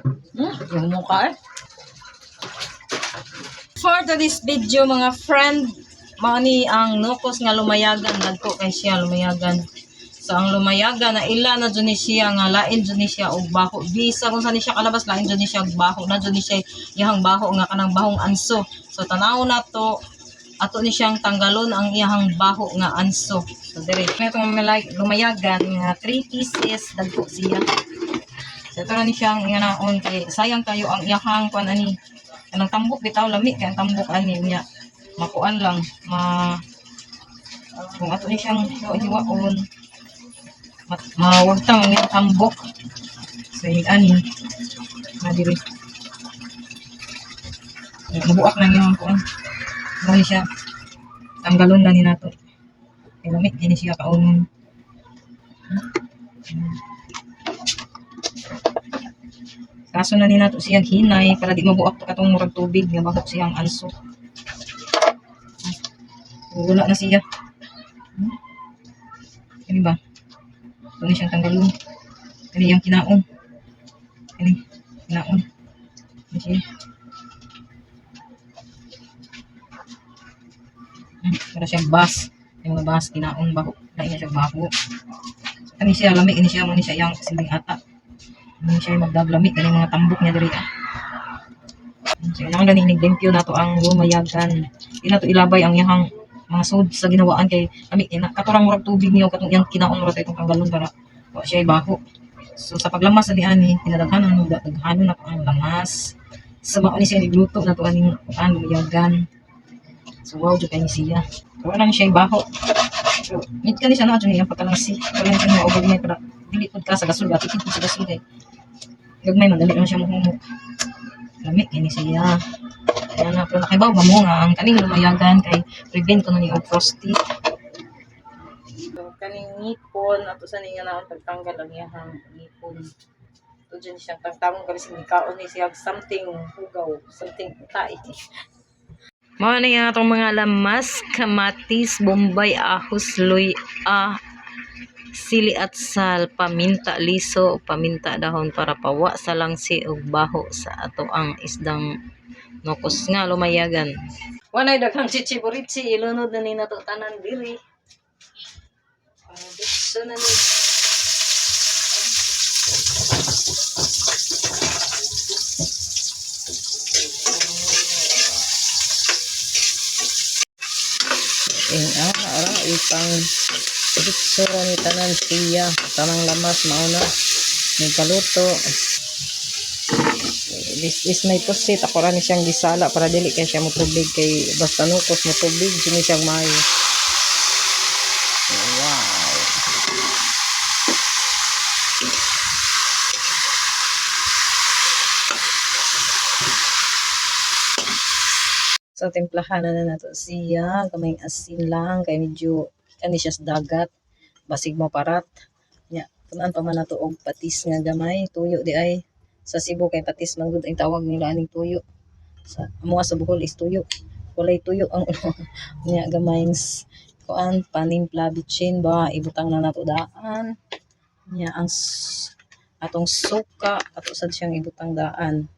Hmm, yung mukha eh. For today's video mga friend, maani ang nukos nga lumayagan nagko kay siya lumayagan. So ang lumayagan na ila na dyan siya nga lain dyan siya og baho. Bisa kung saan siya kalabas lain dyan siya og baho na dyan siya iyahang baho nga kanang bahong anso. So tanaw na to ato ni siyang tanggalon ang iyahang baho nga anso. So dire may itong lumayagan nga 3 pieces dagko siya. So ito ni siyang iyanaon kay sayang kayo ang iyahang kuan ani kanang tambok bitaw lami kay tambok ani niya makuan lang ma kung ato ni siyang hiwa-hiwaon mawagtang ang iyang tambok. So yung ani. Na diri. Mabuak na yung kuan. Ni siya. Tanggalon na ni nato. Kay lami kini siya kaunon Kaso na ni nato siyang hinay para di mabuak to katong murag tubig nga bahok siyang anso. Wala na siya. Hmm? Kani ba? Kani siyang tanggalon. Kani yung kinaon. Kani, kinaon. Kani siya. Hmm, para siyang bas. Yung mga bas, kinaon bahok. Kani niya siyang bahok. Kani siya, lamig ini siya, mani siya yung siling ata. Hindi siya magdaglamit ng mga tambok niya ah. So, yun ang naninig limpyo na to ang lumayagan. Di na to ilabay ang yahang mga sud sa ginawaan kay kami ina katurang murag tubig niyo katong yang kinaon murag itong tanggalon para wa siya baho. So sa paglamas sa diani pinadaghanan mo daghanon na ang lamas. Sa mao ni siya nigluto na to aning ang lumayagan. So wow jud kay siya. Wala na siya baho. So, Nit ka ni siya na dyan yung pagkalangsi. Wala na siya mga ubag may para dili pod ka sa gasol. At ikit sa gasol kay. Gagmay man dali lang siya muhumok. Lami kini siya. Kaya na pero nakibaw ba mo nga ang kaning lumayagan kay prevent ko na ni frosty. So kaning ngipon ato sa niya na pagtanggal ang iyang ngipon. Ito dyan siyang tagtamong kami sa nikaon ni siya something hugaw, something tae. Mga na yung atong mga lamas, kamatis, bombay, ahos, luy, ah, sili at sal, paminta, liso, paminta dahon para pawa sa langsi ug baho sa ato ang isdang nokos nga lumayagan. Wanay daghang chichiburitsi, ilunod na ni nato tanan diri. Na ni. Ang ara ipang Pitsura ni tanan siya, tanang lamas mauna. May kaluto. This is may pusit. Ako rin siyang gisala para dili kay siya mutubig kay basta nukos mutubig. Sini siyang mayo. Wow. So, timplahan na na nato siya. Kamay asin lang. Kay medyo kani siya sa dagat. Basig mo parat. Nya tunan pa man nato og patis nga gamay tuyo di ay. Sa Cebu kay patis man gud ang tawag nila aning tuyo. Sa amo sa Bohol is tuyo. Kulay tuyo ang nya gamay kuan panimpla bitchin ba ibutang na nato daan. Nya ang atong suka ato sad siyang ibutang daan.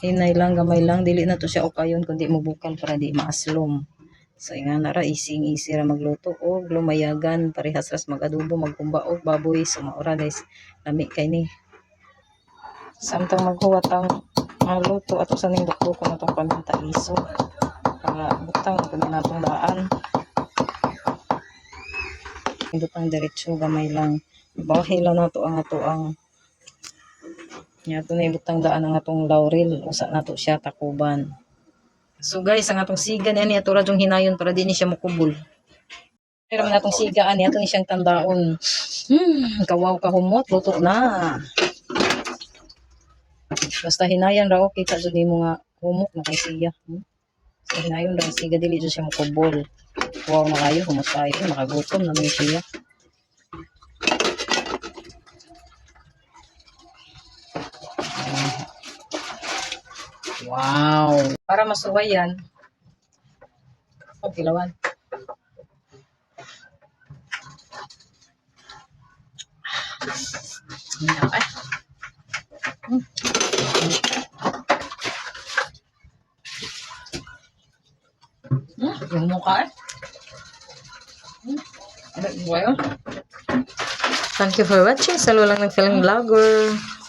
Hinay lang gamay lang dili na to siya okayon kundi mo bukal para di maaslom So, nga na ra, ising easy ra magluto o lumayagan, parehas ras mag-adobo, magkumba o baboy. So, maura guys, lami kay ni. Samtang maghuwat ang maluto ato sa ning dukdo ko na itong paminta iso. Para butang ito na natong daan. Butang diretsyo, gamay lang. Bahay lang nato ang ato ang Nga ito na ibutang daan ang atong laurel. Usa nato siya takuban. So guys, ang atong siga ni ani ato ra jung hinayon para di ni siya mukubol. Pero man atong siga ani ato ni siyang tandaon. Hmm, kawaw ka humot, luto na. Basta hinayan ra okay ka jud nimo nga humok na kay siya. Hmm? So hinayon ra ang siga dili jud siya mukubol. Wow na kayo, humot tayo, makagutom na siya. Wow. Para masuway yan. Pagkilawan. Yan, ay. Hmm, yung mukha eh. Hmm, ano yun? Thank you for watching. Salo lang ng film vlogger. Oh,